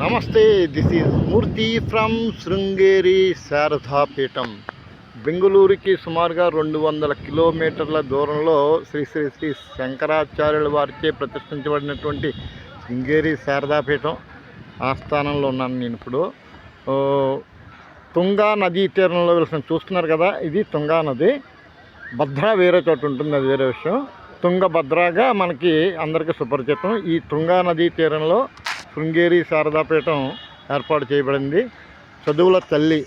Namaste this is Murthy from Sringeri Sharadapeetham. బెంగళూరుకి సుమారుగా రెండు వందల కిలోమీటర్ల దూరంలో శ్రీ శ్రీ శ్రీ శంకరాచార్యుల వారిచే ప్రతిష్ఠించబడినటువంటి శృంగేరి శారదాపీఠం ఆస్థానంలో ఉన్నాను నేను ఇప్పుడు. తుంగా నదీ తీరంలో వెళ్తున్న చూస్తున్నారు కదా ఇది తుంగా నది. భద్ర వేరే చోట ఉంటుంది అది వేరే విషయం. తుంగభద్రగా మనకి అందరికీ సుపరిచితం. ఈ తుంగా నదీ తీరంలో శృంగేరి శారదాపీఠం ఏర్పాటు చేయబడింది. చదువుల తల్లి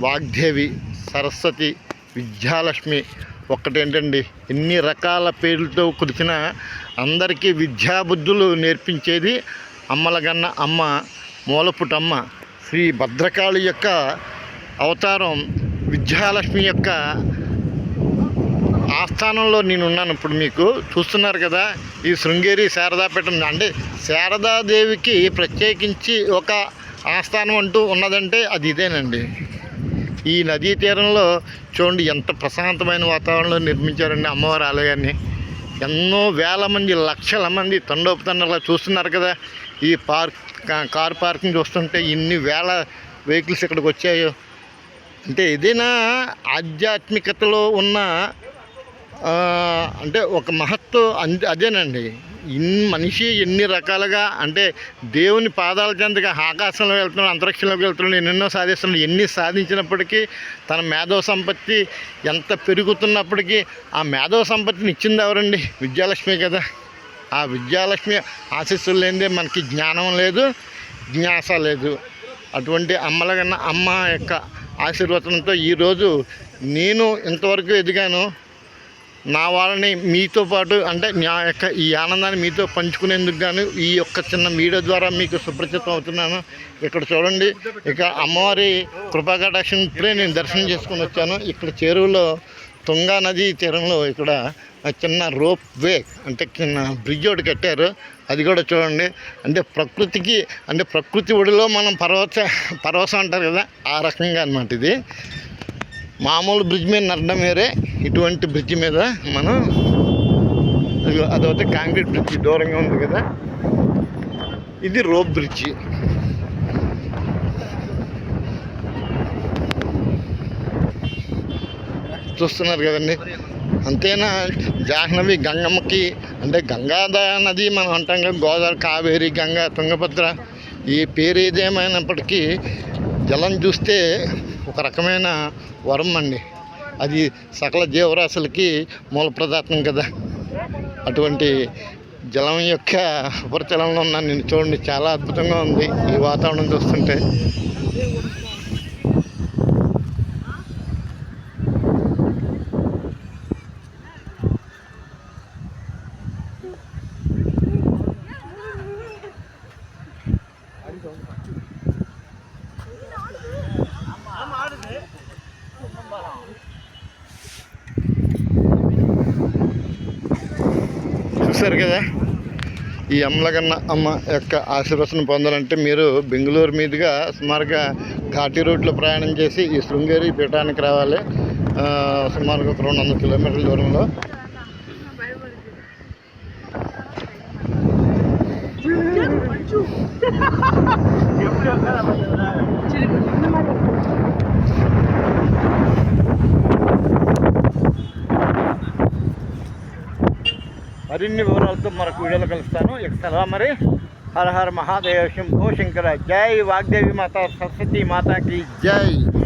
వాగ్దేవి సరస్వతి విద్యాలక్ష్మి ఒక్కటేంటండి? ఎన్ని రకాల పేర్లతో కురిసిన అందరికీ విద్యాబుద్ధులు నేర్పించేది అమ్మలగన్న అమ్మ మూలపుటమ్మ. శ్రీ భద్రకాళి యొక్క అవతారం విద్యాలక్ష్మి యొక్క ఆస్థానంలో నేను ఉన్నాను ఇప్పుడు మీకు. చూస్తున్నారు కదా ఈ శృంగేరి శారదాపీఠం అంటే శారదాదేవికి ప్రత్యేకించి ఒక ఆస్థానం అంటూ ఉన్నదంటే అది ఇదేనండి. ఈ నదీ తీరంలో చూడండి ఎంత ప్రశాంతమైన వాతావరణంలో నిర్మించారండి అమ్మవారి ఆలయాన్ని. ఎన్నో వేల మంది లక్షల మంది తండోపతండలా చూస్తున్నారు కదా. ఈ పార్క్ కార్ పార్కింగ్ చూస్తుంటే ఇన్ని వేల వెహికల్స్ ఇక్కడికి వచ్చాయో. అంటే ఏదైనా ఆధ్యాత్మికతలో ఉన్న అంటే ఒక మహత్వం అంద అదేనండి. ఇన్ని మనిషి ఎన్ని రకాలుగా అంటే దేవుని పాదాల చెంతగా ఆకాశంలో వెళ్తున్నాడు అంతరిక్షంలోకి వెళ్తున్నాడు ఎన్నెన్నో సాధిస్తున్నాడు ఎన్ని సాధించినప్పటికీ తన మేధో సంపత్తి ఎంత పెరుగుతున్నప్పటికీ ఆ మేధో సంపత్తిని ఇచ్చింది ఎవరండి? విద్యాలక్ష్మి కదా. ఆ విద్యాలక్ష్మి ఆశీస్సులు లేనిదే మనకి జ్ఞానం లేదు జ్ఞాస లేదు. అటువంటి అమ్మలగన్న అమ్మ యొక్క ఆశీర్వచనంతో ఈరోజు నేను ఇంతవరకు ఎదిగాను. నా వాళ్ళని మీతో పాటు అంటే నా యొక్క ఈ ఆనందాన్ని మీతో పంచుకునేందుకు గాను ఈ యొక్క చిన్న వీడియో ద్వారా మీకు సుపరిచితం అవుతున్నాను. ఇక్కడ చూడండి. ఇక అమ్మవారి కృపాకటాక్షం ఇప్పుడే నేను దర్శనం చేసుకుని వచ్చాను. ఇక్కడ చెరువులో తుంగా నది తీరంలో ఇక్కడ చిన్న రోప్ వే అంటే చిన్న బ్రిడ్జ్ ఒకటి కట్టారు. అది కూడా చూడండి. అంటే ప్రకృతికి అంటే ప్రకృతి ఒడిలో మనం పర్వత పరవశం అంటారు కదా ఆ రకంగా అనమాట ఇది. మామూలు బ్రిడ్జ్ మీద నడడం వేరే ఇటువంటి బ్రిడ్జ్ మీద మనం ఇదిగో అదైతే కాంక్రీట్ బ్రిడ్జ్ దూరంగా ఉంది కదా. ఇది రోప్ బ్రిడ్జ్. చూస్తున్నారు కదండి? అంతేనా? జాహ్నవి గంగమ్మకి అంటే గంగాధ నది మనం అంటాం కదా గోదావరి కావేరి గంగా తుంగభద్ర ఈ పేరు ఏదేమైనప్పటికీ జలం చూస్తే ఒక రకమైన వరం అండి. అది సకల జీవరాశులకి మూల ప్రదాతం కదా. అటువంటి జలం యొక్క ఉపరితలంలో ఉన్న నేను చూడండి చాలా అద్భుతంగా ఉంది ఈ వాతావరణం చూస్తుంటే. చూశారు కదా? ఈ అమ్మలగన్న అమ్మ యొక్క ఆశీర్వచనం పొందాలంటే మీరు బెంగళూరు మీదుగా సుమారుగా ఘాటి రోడ్లో ప్రయాణం చేసి ఈ శృంగేరి పీఠానికి రావాలి. సుమారుగా ఒక రెండు వందల కిలోమీటర్ల దూరంలో. మరిన్ని వివరాలతో మరొక వీడియోలో కలుస్తాను. ఇక మరి. హర హర మహాదేవ శంభో శంకర. జై వాగ్దేవి మాత. సరస్వతి మాతాకి జై.